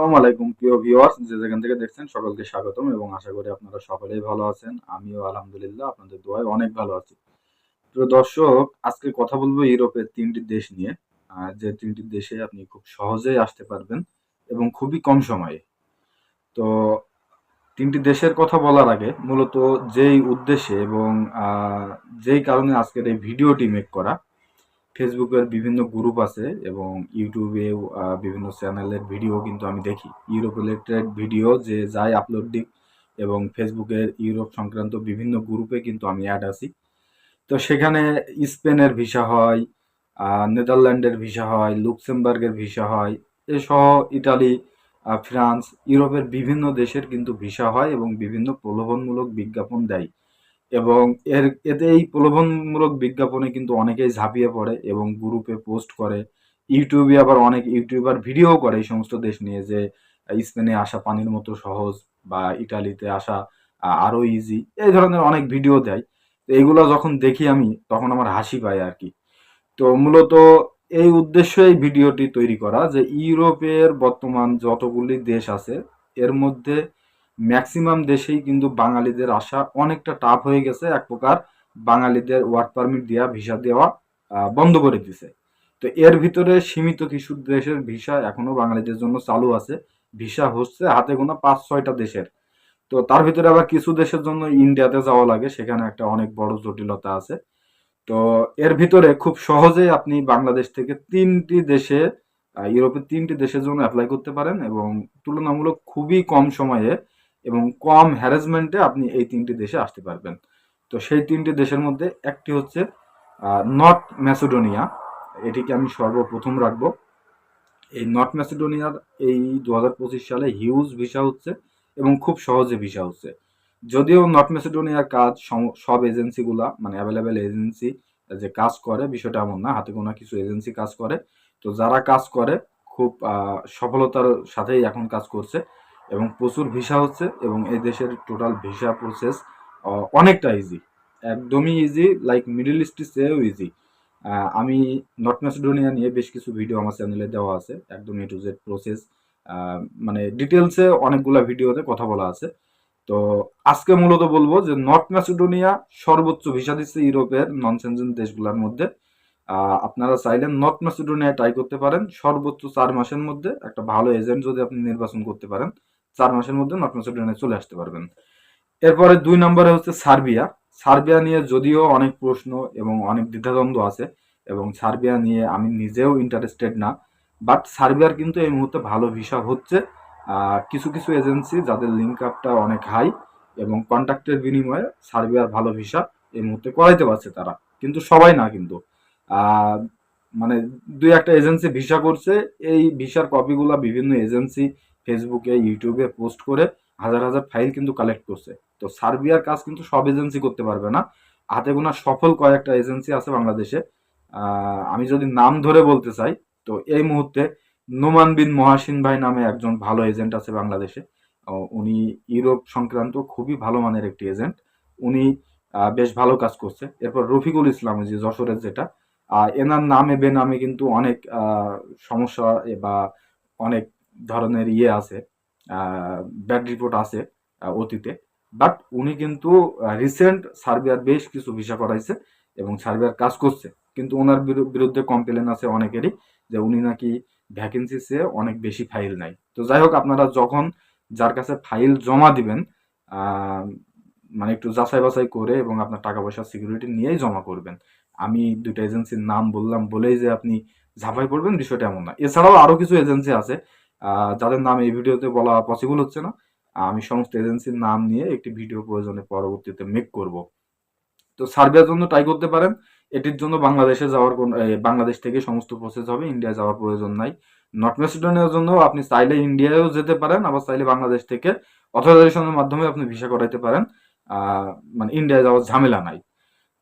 আসসালামু আলাইকুম, প্রিয় ভিউয়ার্স যে যেখান থেকে দেখছেন সকলকে স্বাগতম এবং আশা করি আপনারা সকলেই ভালো আছেন। আমিও আলহামদুলিল্লাহ আপনাদের দোয়ায় অনেক ভালো আছি। প্রিয় দর্শক, আজকে কথা বলব ইউরোপের তিনটি দেশ নিয়ে। যে তিনটি দেশে আপনি খুব সহজেই আসতে পারবেন এবং খুবই কম সময়ে। তো, তিনটি দেশের কথা বলার আগে মূলত যেই উদ্দেশ্যে এবং যেই কারণে আজকের এই ভিডিওটি মেক করা ফেসবুকের বিভিন্ন গ্রুপ আছে এবং ইউটিউবেও বিভিন্ন চ্যানেলের ভিডিও কিন্তু আমি দেখি। ইউরোপ রিলেটেড ভিডিও যে যাই আপলোড দিক এবং ফেসবুকের ইউরোপ সংক্রান্ত বিভিন্ন গ্রুপে কিন্তু আমি অ্যাড আছি। তো সেখানে স্পেনের ভিসা হয় নেদারল্যান্ডের ভিসা হয় লুক্সেমবার্গের ভিসা হয় এসহ ইটালি ফ্রান্স ইউরোপের বিভিন্ন দেশের কিন্তু ভিসা হয় এবং বিভিন্ন প্রলোভনমূলক বিজ্ঞাপন দেয়। এবং এর, এতে এই প্রলোভনমূলক বিজ্ঞাপনে কিন্তু অনেকেই ঝাঁপিয়ে পড়ে এবং গ্রুপে পোস্ট করে। ইউটিউবে আবার অনেক ইউটিউবার ভিডিও করে এই সমস্ত দেশ নিয়ে যে, স্পেনে আসা পানির মতো সহজ বা ইটালিতে আসা আরও ইজি এই ধরনের অনেক ভিডিও দেয়। তো এইগুলো যখন দেখি আমি, তখন আমার হাসি পায় আর কি। তো মূলত এই উদ্দেশ্যে এই ভিডিওটি তৈরি করা যে, ইউরোপের বর্তমান যতগুলি দেশ আছে, এর মধ্যে ম্যাক্সিমাম দেশেই কিন্তু বাঙালিদের আসা অনেকটা টাফ হয়ে গেছে, এক প্রকার বাঙালিদের ওয়ার্ক পারমিট দেওয়া ভিসা দেওয়া বন্ধ করে দিছে। তো এর ভিতরে সীমিত কিছু দেশের ভিসা এখনও বাঙালিদের জন্য চালু আছে। ভিসা হচ্ছে হাতে গোনা পাঁচ, ছয়টা দেশের। তো তার ভিতরে আবার কিছু দেশের জন্য ইন্ডিয়াতে যাওয়া লাগে, সেখানে একটা অনেক বড় জটিলতা আছে। তো এর ভিতরে খুব সহজেই আপনি বাংলাদেশ থেকে তিনটি দেশে ইউরোপের তিনটি দেশের জন্য অ্যাপ্লাই করতে পারেন এবং তুলনামূলক খুবই কম সময়ে এবং কম হ্যারাসমেন্টে আপনি এই তিনটি দেশে আসতে পারবেন। তো সেই তিনটি দেশের মধ্যে একটি হচ্ছে নর্থ ম্যাসেডোনিয়া এটিকে আমি সর্বপ্রথম রাখব। এই নর্থ ম্যাসেডোনিয়ার এই দু হাজার পঁচিশ সালে হিউজ ভিসা হচ্ছে এবং খুব সহজে ভিসা হচ্ছে। যদিও নর্থ ম্যাসেডোনিয়ার কাজ সব এজেন্সিগুলা মানে অ্যাভেলেবেল এজেন্সি যে কাজ করে, বিষয়টা এমন না, হাতে গোনা কিছু এজেন্সি কাজ করে। তো যারা কাজ করে, খুব সফলতার সাথেই এখন কাজ করছে। এবং প্রচুর ভিসা হচ্ছে এবং এই দেশের টোটাল ভিসা প্রসেস অনেকটা ইজি একদমই ইজি লাইক মিডল ইস্টের চেয়েও ইজি আমি নর্থ ম্যাসেডোনিয়া নিয়ে বেশ কিছু ভিডিও আমার চ্যানেলে দেওয়া আছে একদম এ টু জেড প্রসেস মানে ডিটেলসে অনেকগুলা ভিডিওতে কথা বলা আছে। তো আজকে মূলত বলব যে নর্থ ম্যাসিডোনিয়া সর্বোচ্চ ভিসা দিচ্ছে ইউরোপের নন সেনজেন দেশগুলোর মধ্যে। আপনারা চাইলে নর্থ ম্যাসিডোনিয়া ট্রাই করতে পারেন, সর্বোচ্চ চার মাসের মধ্যে একটা ভালো এজেন্ট যদি আপনি নির্বাচন করতে পারেন। চার মাসের মধ্যে নর্থ ম্যাসেডোনিয়া চলে আসতে পারবেন। এরপরে দুই নম্বরে হচ্ছে সার্বিয়া। সার্বিয়া নিয়ে যদিও অনেক প্রশ্ন এবং অনেক দ্বিধাদ্বন্দ্ব আছে এবং সার্বিয়া নিয়ে আমি নিজেও ইন্টারেস্টেড না বাট সার্বিয়ার কিন্তু এই মুহূর্তে ভালো ভিসা হচ্ছে। কিছু কিছু এজেন্সি যাদের লিঙ্ক আপটা অনেক হাই এবং কন্ট্রাক্টের বিনিময়ে সার্বিয়ার ভালো ভিসা এই মুহূর্তে করাইতে পারছে তারা। কিন্তু সবাই না কিন্তু। মানে দুই একটা এজেন্সি ভিসা করছে। এই ভিসার কপিগুলা বিভিন্ন এজেন্সি ফেসবুকে ইউটিউবে পোস্ট করে হাজার হাজার ফাইল কিন্তু কালেক্ট করছে। তো সার্বিয়ার কাজ কিন্তু সব এজেন্সি করতে পারবে না। হাতে গোনা সফল কয়েকটা এজেন্সি আছে বাংলাদেশে। আমি যদি নাম ধরে বলতে চাই, তো এই মুহূর্তে নোমান বিন মহাসিন ভাই নামে একজন ভালো এজেন্ট আছে বাংলাদেশে। উনি ইউরোপ সংক্রান্ত খুবই ভালো মানের একটি এজেন্ট উনি বেশ ভালো কাজ করছে। এরপর রফিকুল ইসলাম যে যশোরের যেটা। এনার নামে বেনামে কিন্তু অনেক সমস্যা বা অনেক ধরনের ইয়ে আছে ব্যাড রিপোর্ট আছে অতীতে। বাট উনি কিন্তু রিসেন্ট সার্বিয়ার বেশ কিছু ভিসা করাইছে এবং সার্বিয়ার কাজ করছে। কিন্তু ওনার বিরু- বিরুদ্ধে কমপ্লেন আছে অনেকেরই যে উনি নাকি ভ্যাকেন্সি চেয়ে অনেক বেশি ফাইল নাই। তো যাই হোক, আপনারা যখন যার কাছে ফাইল জমা দিবেন মানে একটু যাচাই বাছাই করে এবং আপনার টাকা পয়সা সিকিউরিটি নিয়েই জমা করবেন। আমি দুটো এজেন্সির নাম বললাম বলেই যে আপনি ঝাঁপাই পড়বেন, বিষয়টা এমন না। এছাড়াও আরও কিছু এজেন্সি আছে যাদের নাম এই ভিডিওতে বলা পসিবল হচ্ছে না, আমি সমস্ত এজেন্সির নাম নিয়ে একটি ভিডিও প্রয়োজনে পরবর্তীতে মেক করব। তো সার্বিয়ার জন্য ট্রাই করতে পারেন। এটির জন্য বাংলাদেশে যাওয়ার কোন বাংলাদেশ থেকে সমস্ত প্রসেস হবে ইন্ডিয়া যাওয়ার প্রয়োজন নাই। নর্থ ম্যাসিডোনিয়ার জন্য আপনি চাইলে ইন্ডিয়ায়ও যেতে পারেন, আবার চাইলে বাংলাদেশ থেকে অথরাইজেশনের মাধ্যমে আপনি ভিসা করাইতে পারেন। মানে ইন্ডিয়া যাওয়ার ঝামেলা নাই।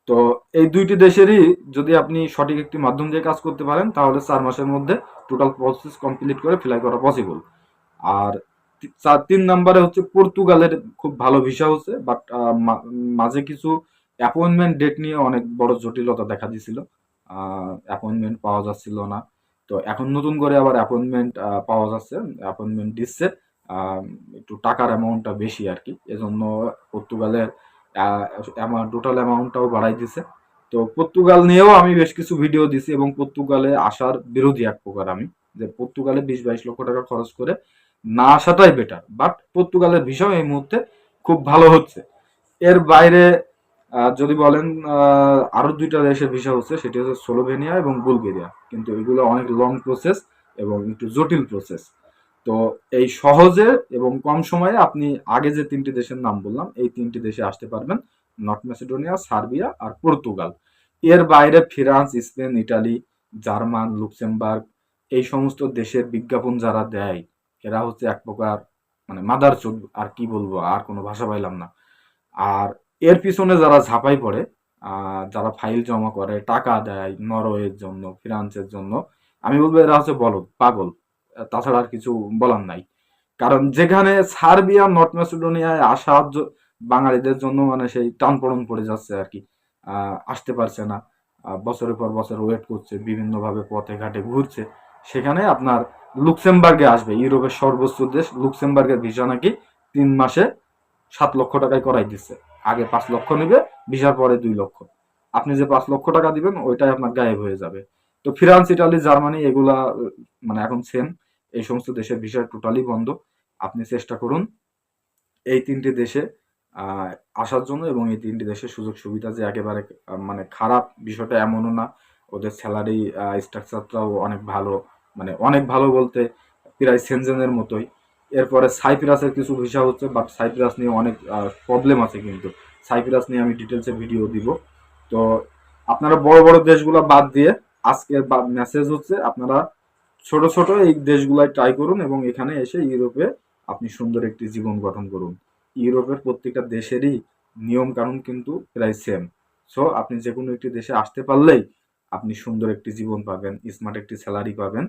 তো এই দুইটি দেশেরই যদি আপনি সঠিক একটি মাধ্যম দিয়ে কাজ করতে পারেন, তাহলে চার মাসের মধ্যে টোটাল প্রসেস কমপ্লিট করে ফিলাই করা পসিবল আর চার তিন নাম্বারে হচ্ছে পর্তুগালের খুব ভালো ভিসা হচ্ছে বাট মাঝে কিছু অ্যাপয়েন্টমেন্ট ডেট নিয়ে অনেক বড় জটিলতা দেখা দিছিল। অ্যাপয়েন্টমেন্ট পাওয়া যাচ্ছিল না। তো এখন নতুন করে আবার অ্যাপয়েন্টমেন্ট পাওয়া যাচ্ছে অ্যাপয়েন্টমেন্ট দিচ্ছে। একটু টাকার অ্যামাউন্টটা বেশি আর কি। এজন্য পর্তুগালের টোটাল অ্যামাউন্টটাও বাড়াই দিছে। তো পর্তুগাল নিয়েও আমি বেশ কিছু ভিডিও দিছি এবং পর্তুগালে আসার বিরোধী এক প্রকার আমি, যে পর্তুগালে বিশ বাইশ লক্ষ টাকা খরচ করে না আসাটাই বেটার বাট পর্তুগালের ভিসাও এই মুহূর্তে খুব ভালো হচ্ছে। এর বাইরে যদি বলেন আরও দুইটা দেশের ভিসা হচ্ছে, সেটি হচ্ছে স্লোভেনিয়া এবং বুলগেরিয়া। কিন্তু এগুলো অনেক লং প্রসেস এবং একটু জটিল প্রসেস তো এই সহজে এবং কম সময়ে আপনি আগে যে তিনটি দেশের নাম বললাম, এই তিনটি দেশে আসতে পারবেন। নর্থ ম্যাসিডোনিয়া সার্বিয়া আর পর্তুগাল। এর বাইরে France, Spain, Italy, German, Luxembourg, এই সমস্ত দেশের বিজ্ঞাপন যারা দেয়, এরা হচ্ছে এক প্রকার মানে মাদার চোখ আর কি বলব, আর কোনো ভাষা পাইলাম না। আর এর পিছনে যারা ঝাঁপাই পড়ে যারা ফাইল জমা করে, টাকা দেয় নরওয়ের জন্য, ফ্রান্সের জন্য, আমি বলব এরা হচ্ছে বলদ, পাগল। তাছাড়া আর কিছু বলার নাই। কারণ যেখানে সার্বিয়া, নর্থ ম্যাসিডোনিয়ায় আসা বাঙালিদের জন্য মানে সেই টানপড়ন পড়ে যাচ্ছে আর কি। আসতে পারছে না। বছরের পর বছর ওয়েট করছে, বিভিন্নভাবে পথে ঘাটে ঘুরছে। সেখানে আপনার লুক্সেমবার্গে আসবে, ইউরোপের সর্বোচ্চ দেশ। লুক্সেমবার্গের ভিসা নাকি তিন মাসে সাত লক্ষ টাকায় করাই দিচ্ছে। আগে পাঁচ লক্ষ নেবে ভিসার পরে দুই লক্ষ। আপনি যে পাঁচ লক্ষ টাকা দিবেন, ওইটাই আপনার গায়েব হয়ে যাবে। তো ফ্রান্স, ইটালি, জার্মানি, এগুলা মানে এখন সেম এই সমস্ত দেশের ভিসা টোটালি বন্ধ। আপনি চেষ্টা করুন এই তিনটি দেশে আসার জন্য এবং এই তিনটি দেশের সুযোগ সুবিধা যে একেবারে মানে খারাপ বিষয়টা এমনও না। ওদের স্যালারি স্ট্রাকচারটাও অনেক ভালো মানে অনেক ভালো বলতে প্রায় সেনজেনের মতোই। এরপরে সাইপ্রাসের কিছু ভিসা হচ্ছে বাট সাইপ্রাস নিয়ে অনেক প্রবলেম আছে কিন্তু। সাইপ্রাস নিয়ে আমি ডিটেলসে ভিডিও দিব। তো আপনারা বড় বড় দেশগুলো বাদ দিয়ে আজকের মেসেজ হচ্ছে, আপনারা ছোট ছোট এই দেশগুলাই ট্রাই করুন এবং এখানে এসে ইউরোপে আপনি সুন্দর একটি জীবন গঠন করুন। ইউরোপের প্রত্যেকটা দেশেরই নিয়ম কানুন কিন্তু প্রায় সেম সো আপনি যে কোনো একটি দেশে আসতে পারলেই আপনি সুন্দর একটি জীবন পাবেন স্মার্ট একটি স্যালারি পাবেন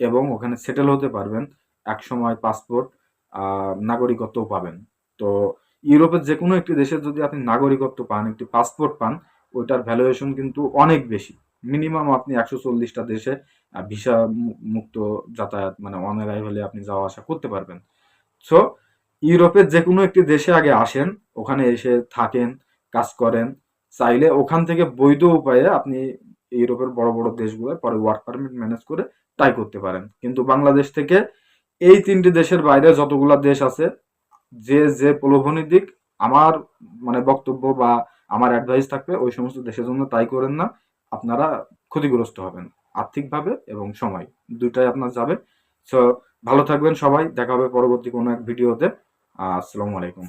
এবং ওখানে সেটেল হতে পারবেন এক সময় পাসপোর্ট নাগরিকত্বও পাবেন। তো, ইউরোপের যে কোনো একটি দেশের যদি আপনি নাগরিকত্ব পান, একটি পাসপোর্ট পান, ওইটার ভ্যালুয়েশন কিন্তু অনেক বেশি। মিনিমাম আপনি একশো চল্লিশটা দেশে ভিসা মুক্ত যাতায়াত মানে অন অ্যারাইভালে আপনি যাওয়া আসা করতে পারবেন। সো ইউরোপের যে কোনো একটি দেশে আগে আসেন, ওখানে এসে থাকেন, কাজ করেন। চাইলে ওখান থেকে বৈধ উপায়ে আপনি ইউরোপের বড় বড় দেশগুলো পরে ওয়ার্ক পারমিট ম্যানেজ করে ট্রাই করতে পারেন। কিন্তু বাংলাদেশ থেকে এই তিনটি দেশের বাইরে যতগুলা দেশ আছে, যে যে প্রলোভনের দিক, আমার মানে বক্তব্য বা আমার অ্যাডভাইস থাকবে, ওই সমস্ত দেশের জন্য তাই করেন না। আপনারা ক্ষতিগ্রস্ত হবেন আর্থিকভাবে এবং সময়। দুইটাই আপনার যাবে। সো ভালো থাকবেন সবাই। দেখা হবে পরবর্তী কোনো এক ভিডিওতে। আসসালামু আলাইকুম।